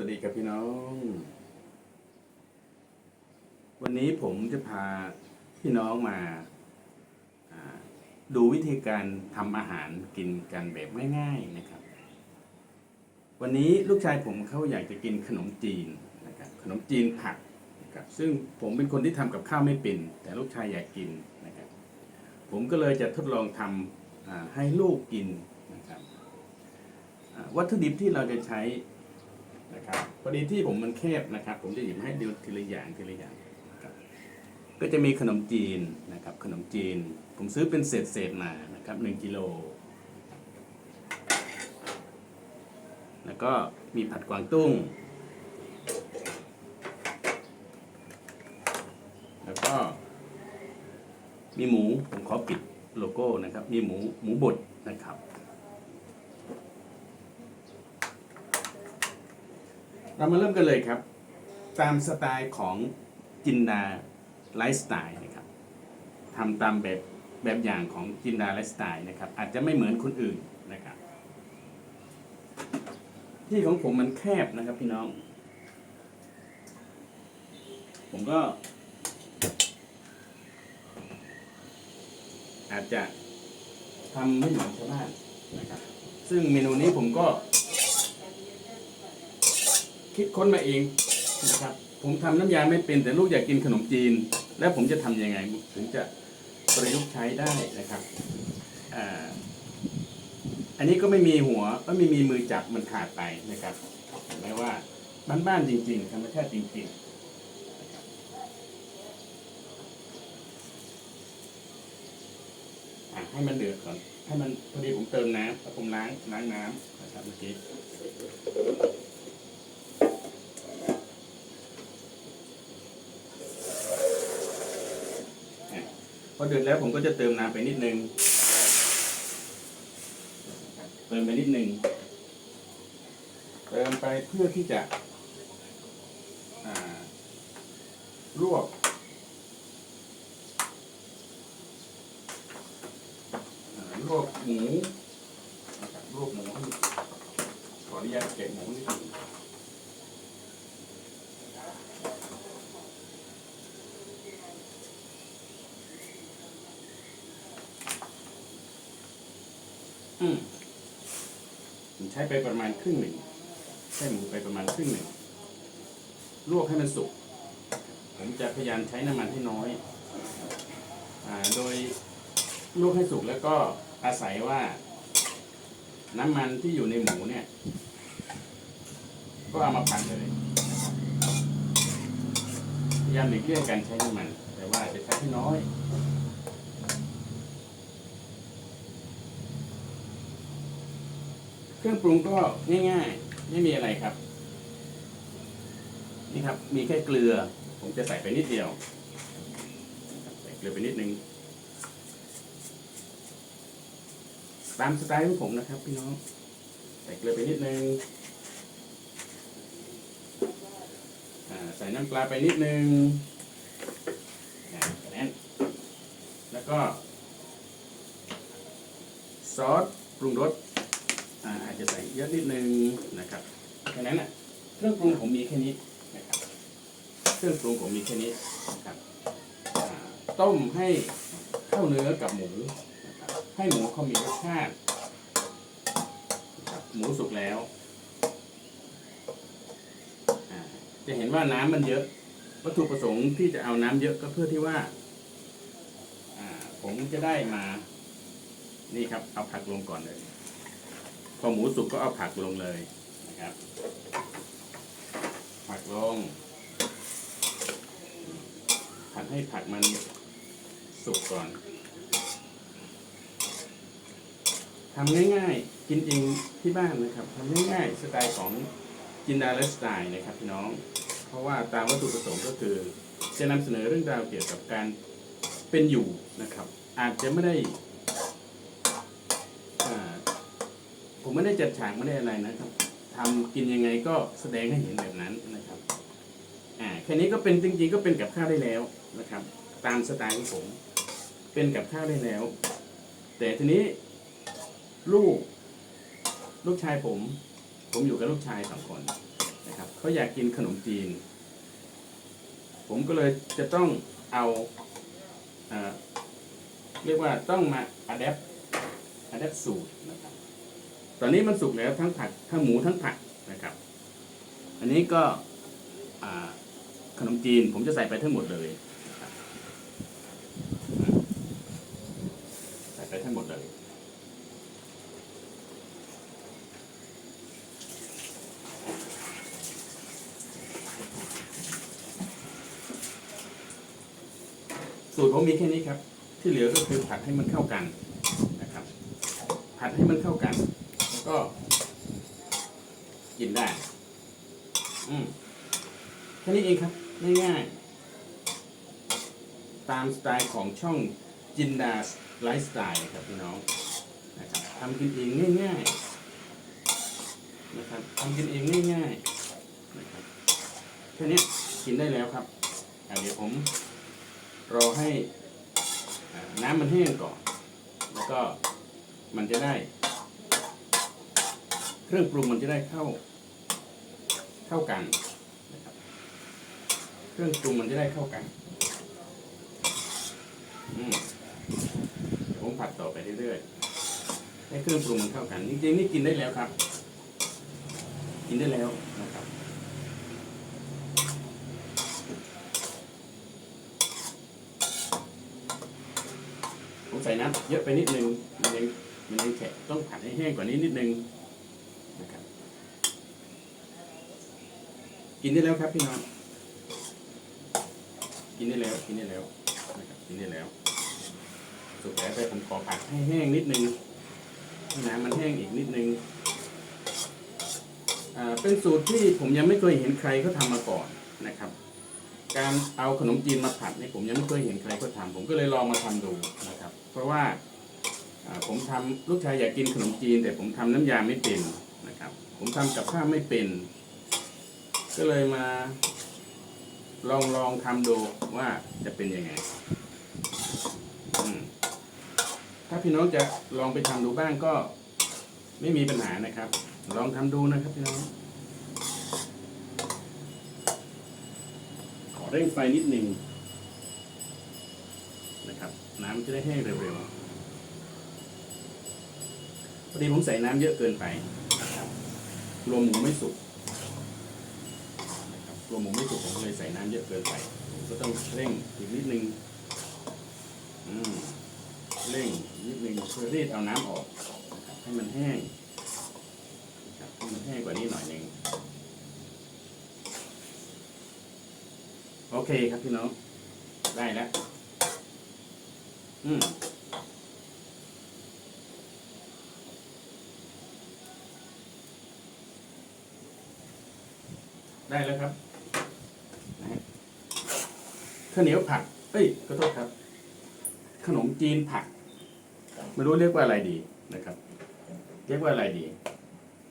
สวัสดีครับพี่น้อง วันนี้ผมจะพาพี่น้องมาาดูวิธีการทำอาหารกินกันแบบง่ายๆนะครับ วันนี้ลูกชายผมเขาอยากจะกินขนมจีนนะครับขนมจีนผักนะครับซึ่งผมเป็นคนที่ทำกับข้าวไม่เป็น แต่ลูกชายอยากกินนะครับผมก็เลยจะทดลองทำอ่าให้ลูกกินนะครับวัตถุดิบที่เราจะใช้ นะครับพอดีที่ผมมันแคบนะครับ ผมจะหยิบให้ดูทีละอย่างทีละอย่างนะครับก็จะมีขนมจีนนะครับ ขนมจีน ผมซื้อเป็นเศษเศษมานะครับหนึ่งกิโลแล้วก็มีผัดกวางตุ้ง แล้วก็มีหมูผมขอปิดโลโก้นะครับ มีหมูหมูบดนะครับ เรามาเริ่มกันเลยครับ ตามสไตล์ของจินดาไลฟ์สไตล์นะครับทำตามแบบแบบอย่างของจินดาไลฟ์สไตล์นะครับ อาจจะไม่เหมือนคนอื่นนะครับ ที่ของผมมันแคบนะครับพี่น้อง ผมก็ อาจจะทำไม่เหมือนชาวบ้านนะครับ ซึ่งเมนูนี้ผมก็ คิดค้นมาเองนะครับผมทำน้ำยาไม่เป็นแต่ลูกอยากกินขนมจีน แล้วผมจะทำยังไงถึงจะประยุกต์ใช้ได้นะครับอ่าอันนี้ก็ไม่มีหัวก็ไม่มีมือจับมันขาดไปนะครับเห็นไหมว่าบ้านๆจริง ๆ ธรรมชาติจริง ๆให้มันเดือดก่อน ให้มันพอดีผมเติมน้ำแล้วผมล้างล้างน้ำนะครับเมื่อกี้ พอเดือดแล้วผมก็จะเติมน้ำไปนิดนึง เติมไปนิดนึง เติมไปเพื่อที่จะอ่าลวกอ่าลวกหมูนะครับลวกหมูให้ขออนุญาตเก็บหมูนิดนึง อืม ผมใช้ไปประมาณครึ่งหนึ่งใช้หมูไปประมาณครึ่งหนึ่งลวกให้มันสุก ผมจะพยายามใช้น้ำมันให้น้อยอ่าโดยลวกให้สุกแล้วก็อาศัยว่าน้ำมันที่อยู่ในหมูเนี่ย ก็เอามาผัดเลยพยายามหลีกเลี่ยงการใช้น้ำมัน แต่ว่าจะใช้ให้น้อย เครื่องปรุงก็ง่ายๆ ไม่มีอะไรครับ นี่ครับ มีแค่เกลือ ผมจะใส่ไปนิดเดียว ใส่เกลือไปนิดนึง ตามสไตล์ของผมนะครับ พี่น้อง ใส่เกลือไปนิดนึงอ่าใส่น้ำปลาไปนิดนึงอ่าแค่นั้นแล้วก็ ซอสปรุงรส อาจจะใส่เยอะนิดนึงนะครับแค่นั้นน่ะเครื่องปรุงผมมีแค่นี้นะครับเครื่องปรุงผมมีแค่นี้นะครับต้มให้เข้าเนื้อกับหมูนะครับให้หมูเขามีรสชาติหมูสุกแล้ว จะเห็นว่าน้ำมันเยอะ วัตถุประสงค์ที่จะเอาน้ำเยอะก็เพื่อที่ว่าผมจะได้มา นี่ครับ เอาผักลงก่อนเลย พอหมูสุกก็เอาผักลงเลยนะครับ ผักลง ผัดให้ผักมันสุกก่อนทำง่ายๆ กินเองที่บ้านนะครับทำง่ายๆสไตล์ของจินดาและสไตล์นะครับพี่น้อง เพราะว่าตามวัตถุประสงค์ก็คือ จะนำเสนอเรื่องราวเกี่ยวกับการเป็นอยู่นะครับ อาจจะไม่ได้อ่า ผมไม่ได้จัดฉากไม่ได้อะไรนะครับทำกินยังไงก็แสดงให้เห็นแบบนั้นนะครับอ่าแค่นี้ก็เป็นจริงๆก็เป็นกับข้าวได้แล้วนะครับ ตามสไตล์ของผมเป็นกับข้าวได้แล้ว แต่ทีนี้ลูก ลูกชายผม ผมอยู่กับลูกชายสองคนนะครับเขาอยากกินขนมจีน ผมก็เลยจะต้องเอาเอ่อเรียกว่าต้องมาอัดแอปอัดแอปสูตรนะครับ ตอนนี้มันสุกแล้วทั้งผัดทั้งหมูทั้งผัดนะครับ อันนี้ก็ขนมจีนผมจะใส่ไปทั้งหมดเลยใส่ไปทั้งหมดเลยสูตรผมมีแค่นี้ครับ ที่เหลือก็คือผัดให้มันเข้ากันนะครับ ผัดให้มันเข้ากัน ก็ กินได้ อืมแค่นี้เองครับ ง่ายๆ ตามสไตล์ของช่องจินดาไลฟ์สไตล์นะครับพี่น้องนะครับทำกินเองง่ายๆนะครับทำกินเองง่ายๆนะครับแค่นี้กินได้แล้วครับอ่เดี๋ยวผมรอให้น้ำมันแห้งก่อน แล้วก็มันจะได้ เครื่องปรุงมันจะได้เข้า เข้ากันนะครับ เครื่องปรุงมันจะได้เข้ากันอืมเดี๋ยวผมผัดต่อไปเรื่อยๆให้เครื่องปรุงมันเข้ากันจริงๆนี่กินได้แล้วครับ กินได้แล้วนะครับผมใส่น้ำเยอะไปนิดนึงมันยังมันยังแข็งต้องผัดให้แห้งกว่านี้นิดนึงนะครับ กินได้แล้วครับพี่น้องกินได้แล้วกินได้แล้วนะครับกินได้แล้ว สุดแล้วแต่ผมขอผัดให้แห้งนิดนึงน้ำมันแห้งอีกนิดนึงอ่าเป็นสูตรที่ผมยังไม่เคยเห็นใครเขาทำมาก่อนนะครับ การเอาขนมจีนมาผัดเนี่ยผมยังไม่เคยเห็นใครเขาทำผมก็เลยลองมาทำดูนะครับ เพราะว่าอ่าผมทำลูกชายอยากกินขนมจีน แต่ผมทำน้ำยาไม่เป็นนะครับ ผมทำกับข้าวไม่เป็น ก็เลยมา ลองลองทำดูว่าจะเป็นยังไงถ้าพี่น้องจะลองไปทำดูบ้างก็ไม่มีปัญหานะครับ ลองทำดูนะครับพี่น้อง ขอเร่งไฟนิดหนึ่งนะครับ น้ำจะได้แห้งเร็วๆพอดีผมใส่น้ำเยอะเกินไปนะครับรวมหมูไม่สุก นะครัวมหมูไม่สุกผมเลยใส่น้ำเยอะเกินไปผมก็ต้องเร่งอีกนิดนึงอืมเร่งนิดนึงเพื่อรีดเอาน้ำออกให้มันแห้งให้มันแห้งกว่านี้หน่อยหนึงโอเคครับพี่น้องได้แล้วอืมได้แล้วครับ ข้าวเหนียวผัดเอ้ยขอโทษครับ ขนมจีนผัดไม่รู้เรียกว่าอะไรดีนะครับ เรียกว่าอะไรดี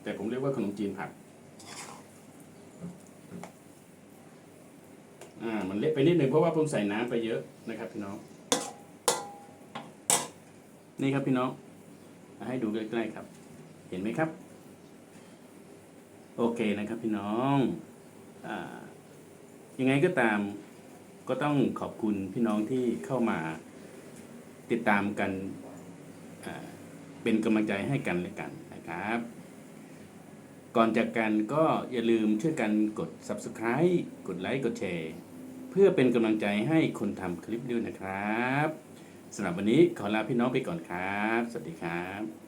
แต่ผมเรียกว่าขนมจีนผัดอ่า มันเละไปนิดนึงเพราะว่าผมใส่น้ำไปเยอะนะครับพี่น้อง นี่ครับพี่น้องมาให้ดูใกล้ๆครับ เห็นไหมครับ โอเคนะครับพี่น้อง อ่า ยังไงก็ตาม ก็ต้องขอบคุณพี่น้องที่เข้ามาติดตามกันเป็นกำลังใจให้กันและกันนะครับ ก่อนจากกันก็อย่าลืมช่วยกันกด subscribe กดไลค์กดแชร์ เพื่อเป็นกำลังใจให้คนทำคลิปด้วยนะครับสำหรับวันนี้ขอลาพี่น้องไปก่อนครับ สวัสดีครับ